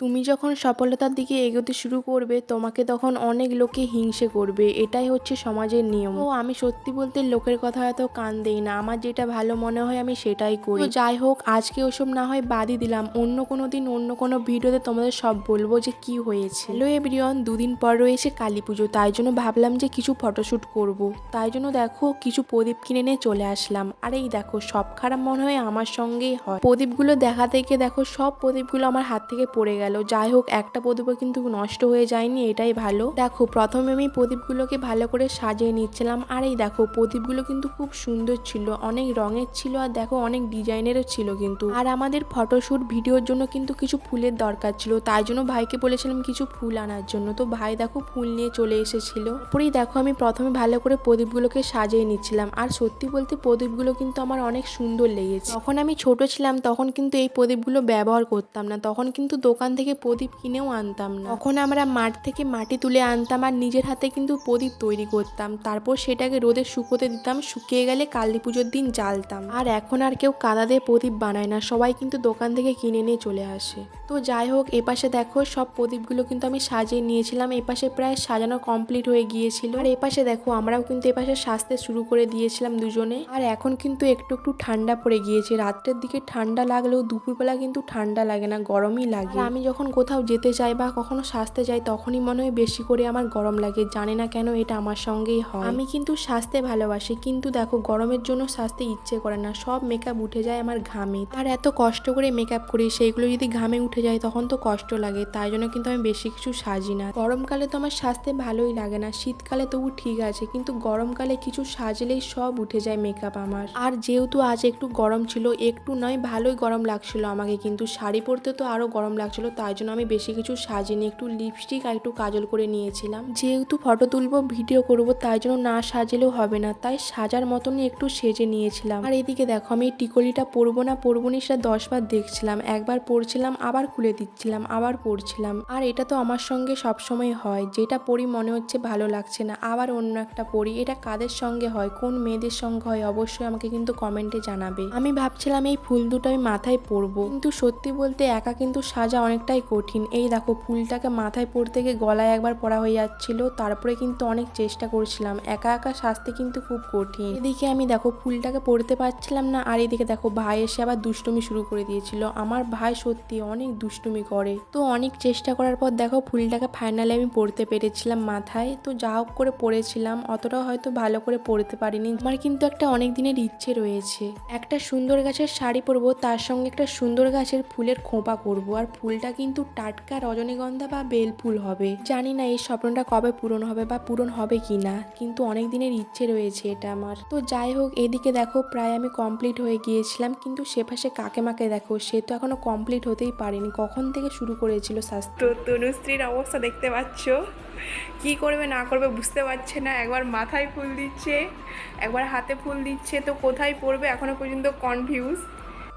তুমি যখন সফলতার দিকে এগোতে শুরু করবে, তোমাকে তখন অনেক লোকে হিংসে করবে। এটাই হচ্ছে সমাজের নিয়ম। ও আমি সত্যি বলতে লোকের কথা এত কান দেই না। আমার যেটা ভালো মনে হয়, আমি সেটাই করি। যাই হোক, আজকে ওসব না হয় বাদই দিলাম। অন্য কোনো দিন, অন্য কোনো ভিডিওতে তোমাদের সব বলব যে কি হয়েছে। হ্যালো এভরিওয়ান, দুদিন পর রয়েছে কালী পুজো। তাই জন্য ভাবলাম যে কিছু ফটোশ্যুট করব। তাই জন্য দেখো, কিছু প্রদীপ কিনে নিয়ে চলে আসলাম। আর এই দেখো, সব খারাপ মনে হয় আমার সঙ্গেই হয়। প্রদীপগুলো দেখা থেকে দেখো, সব প্রদীপগুলো আমার হাত থেকে পড়ে গেল। যাই হোক, একটা প্রদীপও কিন্তু নষ্ট হয়ে যায়নি, এটাই ভালো। দেখো, প্রথমে আমি প্রদীপগুলোকে ভালো করে সাজিয়ে নিচ্ছিলাম। আর এই দেখো, প্রদীপগুলো কিন্তু খুব সুন্দর ছিল, অনেক রঙের ছিল আর দেখো, অনেক ডিজাইনেরও ছিল কিন্তু। আর আমাদের ফটোশ্যুট ভিডিওর জন্য কিন্তু কিছু ফুলের দরকার ছিল, তাই জন্য ভাইকে বলেছিলাম কিছু ফুল আনার জন্য। তো ভাই দেখো, ফুল নিয়ে চলে এসেছিল। তারপরেই দেখো, আমি প্রথমে ভালো করে প্রদীপগুলোকে সাজিয়ে নিচ্ছিলাম। আর সত্যি বলতে প্রদীপগুলো কিন্তু আমার অনেক সুন্দর লেগেছে। তখন আমি ছোট ছিলাম, তখন কিন্তু এই প্রদীপগুলো ব্যবহার করতাম না। তখন কিন্তু দোকান থেকে প্রদীপ কিনেও আনতাম না। তখন আমরা মাঠ থেকে মাটি তুলে আনতাম আর নিজের হাতে কিন্তু প্রদীপ তৈরি করতাম। তারপর সেটাকে রোদে শুকোতে দিতাম শুকিয়ে গেলে কালী পুজোর দিন জ্বালতাম। আর এখন আর কেউ কাদা দিয়ে প্রদীপ বানায় না সবাই কিন্তু দোকান থেকে কিনে নিয়ে চলে আসে। তো যাই হোক এপাশে দেখো সব প্রদীপগুলো কিন্তু আমি সাজিয়ে নিয়েছিলাম। এপাশে প্রায় সাজানো কমপ্লিট হয়ে গিয়েছিল। আর এপাশে দেখো আমরাও কিন্তু এপাশে সাজতে শুরু করে দিয়েছিলাম দুজনে। আর এখন কিন্তু একটু একটু ঠান্ডা পড়ে গিয়েছে। রাত্রের দিকে ঠান্ডা লাগলেও দুপুরবেলা কিন্তু ঠান্ডা লাগে না গরমই লাগে। আমি যখন কোথাও যেতে চাই বা কখনো সাজতে যাই, তখনই মনে হয় বেশি করে আমার গরম লাগে। জানি না কেন এটা আমার সঙ্গেই হয়। আমি কিন্তু সাজতে ভালোবাসি, কিন্তু দেখো গরমের জন্য সাজতে ইচ্ছে করে না। সব মেকআপ উঠে যায় আমার ঘামে। আর এত কষ্ট করে মেকআপ করি, সেইগুলো যদি ঘামে উঠে যায়, তখন তো কষ্ট লাগে। তাই জন্য কিন্তু আমি বেশি কিছু সাজি না। গরমকালে তো আমার সাজতে ভালোই লাগে না। শীতকালে তবু ঠিক আছে, কিন্তু গরমকালে কিছু সাজলেই সব উঠে যায় মেকআপ আমার। আর যেহেতু আজ একটু গরম ছিল, একটু নয়, ভালোই গরম লাগছিল আমাকে। কিন্তু শাড়ি পরতে তো আরও গরম লাগছিল তাই জন্য আমি বেশি কিছু সাজিনি। একটু লিপস্টিক আর একটু কাজল করে নিয়েছিলাম। যেহেতু ফটো তুলবো ভিডিও করব, তাই জন্য না সাজলেও হবে না। তাই সাজার মতনই একটু সেজে নিয়েছিলাম। আর এদিকে দেখো, আমি টিকলিটা পরবো না পরবো না সেটা দশবার দেখছিলাম। একবার পরছিলাম, আবার খুলে দিচ্ছিলাম, আবার পরছিলাম। আর এটা তো আমার সঙ্গে সবসময় হয়। যেটা পরি মনে হচ্ছে ভালো লাগছে না, আবার অন্য একটা পরি। এটা কাদের সঙ্গে হয়, কোন মেয়েদের সঙ্গে হয়, অবশ্যই আমাকে কিন্তু কমেন্টে জানাবে। আমি ভাবছিলাম এই ফুল দুটো আমি মাথায় পরবো। কিন্তু সত্যি বলতে একা কিন্তু সাজা অনেকটাই কঠিন। এই দেখো, ফুলটাকে মাথায় পড়তে গিয়ে গলায় একবার পড়া হয়ে যাচ্ছিল, তারপরে কিন্তু অনেক চেষ্টা করছিলাম। একা একা সাজতে কিন্তু খুব কঠিন। এদিকে আমি দেখো, ফুলটাকে পড়তে পারছিলাম না, আর এদিকে দেখো, ভাই এসে আবার দুষ্টুমি শুরু করে দিয়েছিল। আমার ভাই সত্যি অনেক দুষ্টুমি করে। তো অনেক চেষ্টা করার পর দেখো, ফুলটাকে ফাইনালি আমি পড়তে পেরেছিলাম মাথায়। তো যা হোক করে পরেছিলাম অতটাও হয়তো ভালো করে পড়তে পারিনি। আমার কিন্তু একটা অনেক দিনের ইচ্ছে রয়েছে। একটা সুন্দর গাছের শাড়ি পরবো, তার সঙ্গে একটা সুন্দর গাছের ফুলের খোঁপা করব। আর ফুলটা কিন্তু টাটকা রজনীগন্ধা বা বেলফুল হবে। জানি না এই স্বপ্নটা কবে পূরণ হবে বা পূরণ হবে কি না কিন্তু অনেক দিনের ইচ্ছে রয়েছে এটা আমার। তো যাই হোক, এদিকে দেখো প্রায় আমি কমপ্লিট হয়ে গিয়েছিলাম, কিন্তু সে পাশে কাকেমাকে দেখো? সে তো এখনও কমপ্লিট হতেই পারেনি। কখন থেকে শুরু করেছিল শাস্ত্র তনুশ্রীর অবস্থা দেখতে পাচ্ছ? কি করবে, না করবে বুঝতে পারছে না। একবার মাথায় ফুল দিচ্ছে, একবার হাতে ফুল দিচ্ছে, তো কোথায় পড়বে এখনও পর্যন্ত কনফিউজ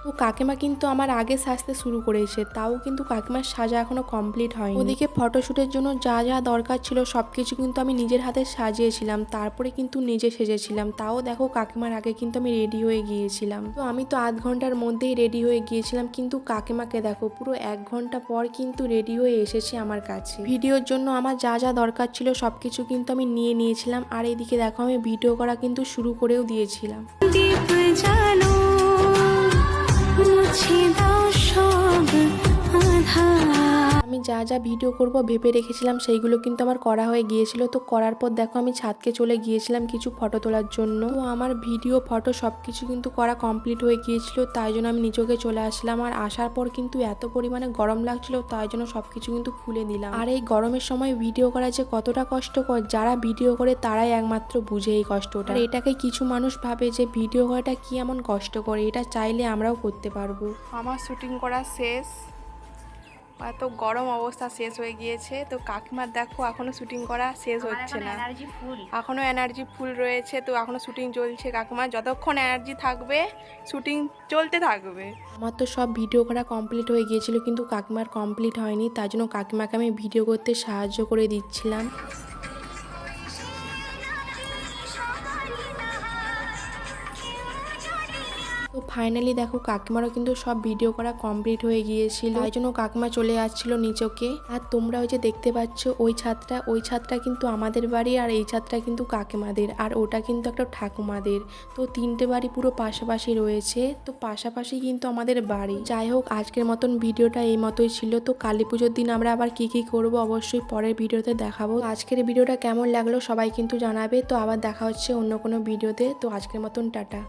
তো কাকিমা কিন্তু আমার আগে সাজতে শুরু করেছে, তাও কিন্তু কাকিমার সাজা এখনও কমপ্লিট হয়নি। ওদিকে ফটোশ্যুটের জন্য যা যা দরকার ছিল সব কিছু কিন্তু আমি নিজের হাতে সাজিয়েছিলাম, তারপরে কিন্তু নিজে সেজেছিলাম। তাও দেখো কাকিমার আগে কিন্তু আমি রেডি হয়ে গিয়েছিলাম। তো আমি তো আধ ঘণ্টার মধ্যেই রেডি হয়ে গিয়েছিলাম, কিন্তু কাকিমাকে দেখো পুরো এক ঘণ্টা পর কিন্তু রেডি হয়ে এসেছে আমার কাছে। ভিডিওর জন্য আমার যা যা দরকার ছিল সব কিছু কিন্তু আমি নিয়ে নিয়েছিলাম, আর এদিকে দেখো আমি ভিডিও করা কিন্তু শুরু করেও দিয়েছিলাম। 祈祷 যা যা ভিডিও করব, ভেবে রেখেছিলাম সেইগুলো কিন্তু আমার করা হয়ে গিয়েছিল। তো করার পর দেখো আমি ছাদকে চলে গিয়েছিলাম কিছু ফটো তোলার জন্য। তো আমার ভিডিও ফটো সব কিছু কিন্তু করা কমপ্লিট হয়ে গিয়েছিল, তাই জন্য আমি নিজেকে চলে আসলাম। আর আসার পর কিন্তু এত পরিমাণে গরম লাগছিল, তাই জন্য সব কিছু কিন্তু খুলে দিলাম। আর এই গরমের সময় ভিডিও করা যে কতটা কষ্টকর, যারা ভিডিও করে তারাই একমাত্র বুঝে এই কষ্টটা। আর এটাকে কিছু মানুষ ভাবে যে ভিডিও করাটা কি এমন কষ্ট করে এটা চাইলে আমরাও করতে পারব। আমার শুটিং করা শেষ। এত গরম অবস্থা শেষ হয়ে গিয়েছে। তো কাকিমার দেখো এখনও শুটিং করা শেষ হচ্ছে না। এখনও এখনও এনার্জি ফুল রয়েছে তো এখনও শুটিং চলছে। কাকিমার যতক্ষণ এনার্জি থাকবে শুটিং চলতে থাকবে। আমার তো সব ভিডিও করা কমপ্লিট হয়ে গিয়েছিল কিন্তু কাকিমার কমপ্লিট হয়নি। তার জন্য কাকিমাকে আমি ভিডিও করতে সাহায্য করে দিচ্ছিলাম। তো ফাইনালি দেখো কাকিমারও কিন্তু সব ভিডিও করা কমপ্লিট হয়ে গিয়েছিল। তাই জন্য কাকিমা চলে যাচ্ছিল নিচকে আর তোমরা ওই যে দেখতে পাচ্ছ, ওই ছাদটা ওই ছাদটা কিন্তু আমাদের বাড়ি আর এই ছাদটা কিন্তু কাকিমাদের। আর ওটা কিন্তু একটা ঠাকুমাদের। তো তিনটে বাড়ি পুরো পাশাপাশি রয়েছে। তো পাশাপাশি কিন্তু আমাদের বাড়ি। যাই হোক, আজকের মতন ভিডিওটা এই মতোই ছিল। তো কালী পুজোর দিন আমরা আবার কি কি করব অবশ্যই পরের ভিডিওতে দেখাবো। আজকের ভিডিওটা কেমন লাগল সবাই কিন্তু জানাবে। তো আবার দেখা হচ্ছে অন্য কোনো ভিডিওতে। তো আজকের মতন টাটা।